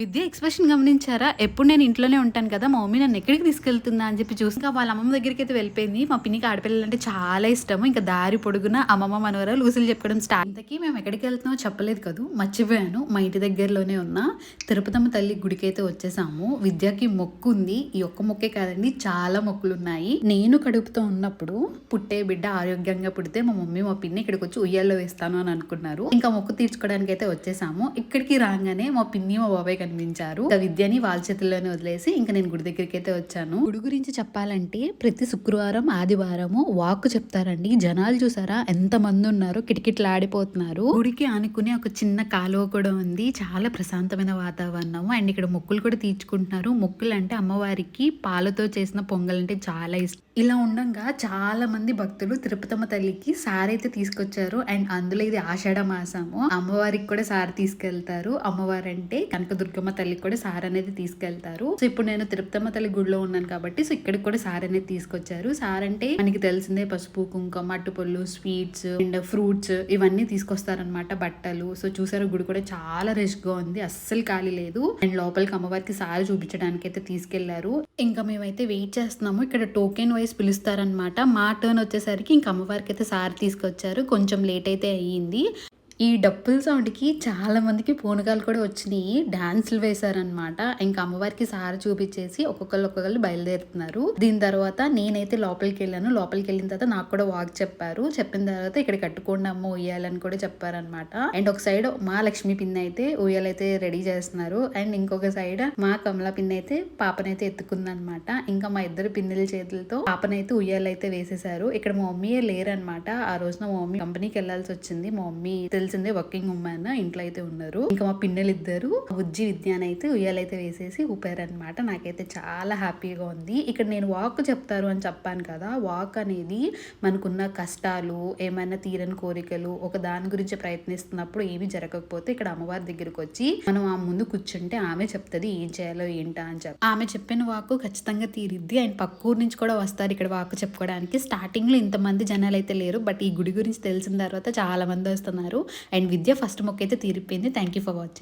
విద్య expression గమనించారా? ఎప్పుడు నేను ఇంట్లోనే ఉంటాను కదా మా మమ్మీ నన్ను ఎక్కడికి తీసుకెళ్తుందా అని చెప్పి చూసి వాళ్ళ అమ్మమ్మ దగ్గరికి అయితే వెళ్ళిపోయింది. మా పిన్నికి ఆడపిల్లలు అంటే చాలా ఇష్టము. ఇంకా దారి పొడుగున అమ్మమ్మ మనవర లూసులు చెప్పుకోవడం స్టార్ట్. ఇంతకీ మేము ఎక్కడికి వెళ్తున్నామో చెప్పలేదు కదా. మర్చిపోయాను. మా ఇంటి దగ్గరలోనే ఉన్న. తిరుపతమ్మ తల్లి గుడికి అయితే వచ్చేసాము. విద్యకి మొక్కు ఉంది. ఈ ఒక్క మొక్కే కాదండి చాలా మొక్కులు ఉన్నాయి నేను కడుపుతో ఉన్నప్పుడు పుట్టే బిడ్డ ఆరోగ్యంగా పుడితే మా మమ్మీ మా పిన్ని ఇక్కడికి వచ్చి ఉయ్యాల్లో వేస్తాను అని అనుకున్నారు. ఇంకా మొక్కు తీర్చుకోవడానికి అయితే వచ్చేసాము. ఇక్కడికి రాగానే మా పిన్ని మా బాబాయ్ కనిపించారు ఇంకా విద్యని వాళ్ళ చేతుల్లోనే వదిలేసి ఇంకా నేను గుడి దగ్గరికి అయితే వచ్చాను. గుడి గురించి చెప్పాలంటే ప్రతి శుక్రవారం ఆదివారము వాక్ చెప్తారండి. జనాలు చూసారా? ఎంత మంది ఉన్నారు కిటకిటలాడిపోతున్నారు. గుడికి ఆనుకునే ఒక చిన్న కాలువ కూడా ఉంది. చాలా ప్రశాంతమైన వాతావరణం. అండ్ ఇక్కడ మొక్కులు కూడా తీర్చుకుంటున్నారు. మొక్కులు అంటే అమ్మవారికి పాలతో చేసిన పొంగల్ అంటే చాలా ఇష్టం. ఇలా ఉండగా చాలా మంది భక్తులు తిరుపతమ్మ తల్లికి సారి అయితే తీసుకొచ్చారు. అండ్ అందులో ఇది ఆషాఢ మాసము. అమ్మవారికి కూడా సారి తీసుకెళ్తారు. అమ్మవారు అంటే కనకదుర్గమ్మ తల్లికి కూడా సార్ అనేది తీసుకెళ్తారు. సో ఇప్పుడు నేను తిరుపతమ్మ తల్లి గుడిలో ఉన్నాను కాబట్టి సో ఇక్కడికి కూడా సార్ అనేది తీసుకొచ్చారు. సార్ అంటే మనకి తెలిసిందే పసుపు కుంకుమ అట్టుపళ్ళు స్వీట్స్ అండ్ ఫ్రూట్స్ ఇవన్నీ తీసుకొస్తారనమాట బట్టలు. సో చూసారు గుడి కూడా చాలా రష్గా ఉంది అస్సలు ఖాళీ లేదు. అండ్ లోపలికి అమ్మవారికి సార్ చూపించడానికి అయితే తీసుకెళ్ళారు. ఇంకా మేమైతే వెయిట్ చేస్తున్నాము. ఇక్కడ టోకెన్ వైస్ పిలుస్తారనమాట మా టర్న్ వచ్చేసరికి ఇంకా అమ్మవారికి అయితే సార్ తీసుకొచ్చారు. కొంచెం లేట్ అయితే అయ్యింది. ఈ డప్పుల సౌండ్కి చాలా మందికి పూనకాలు కూడా వచ్చినాయి. డాన్సులు వేశారనమాట ఇంకా అమ్మవారికి సార చూపించేసి ఒక్కొక్కరు ఒక్కొక్కరు బయలుదేరుతున్నారు. దీని తర్వాత నేనైతే లోపలికి వెళ్ళాను. లోపలికి వెళ్ళిన తర్వాత నాకు కూడా వాక్ చెప్పారు. చెప్పిన తర్వాత ఇక్కడ కట్టుకోండి అమ్మ ఉయ్యాలని కూడా చెప్పారనమాట అండ్ ఒక సైడ్ మా లక్ష్మి పిన్ అయితే ఉయ్యాలైతే రెడీ చేస్తున్నారు. అండ్ ఇంకొక సైడ్ మా కమలా పిన్ అయితే పాపనైతే ఎత్తుకుందనమాట ఇంకా మా ఇద్దరు పిన్నెల చేతులతో పాపనైతే ఉయ్యాలైతే వేసేసారు ఇక్కడ మా మమ్మీ లేరనమాట ఆ రోజున మా మమ్మీ కంపెనీకి వెళ్ళాల్సి వచ్చింది. మా మమ్మీ తెలిసిందే వర్కింగ్ ఉమెన్ ఇంట్లో అయితే ఉన్నారు. ఇంకా మా పిన్నెలు ఇద్దరు ఉజ్జి విద్యాన్ అయితే ఉయ్యాలైతే వేసేసి ఊపారనమాట నాకైతే చాలా హ్యాపీగా ఉంది. ఇక్కడ నేను వాక్ చెప్తారు అని చెప్పాను కదా వాక్ అనేది మనకున్న కష్టాలు ఏమైనా తీరని కోరికలు ఒక దాని గురించి ప్రయత్నిస్తున్నప్పుడు ఏమి జరగకపోతే ఇక్కడ అమ్మవారి దగ్గరకు వచ్చి మనం ఆ ముందు కూర్చుంటే ఆమె చెప్తుంది ఏం చేయాలో ఏంటా అని చెప్పి. ఆమె చెప్పిన వాక్ ఖచ్చితంగా తీరిద్ది. అండ్ పక్కూరు నుంచి కూడా వస్తారు ఇక్కడ వాక్ చెప్పుకోవడానికి. స్టార్టింగ్లో ఇంతమంది జనాలు అయితే లేరు. బట్ ఈ గుడి గురించి తెలిసిన తర్వాత చాలా మంది వస్తున్నారు. అండ్ విద్య ఫస్ట్ మొక్క అయితే తీరిపోయింది. Thank you for watching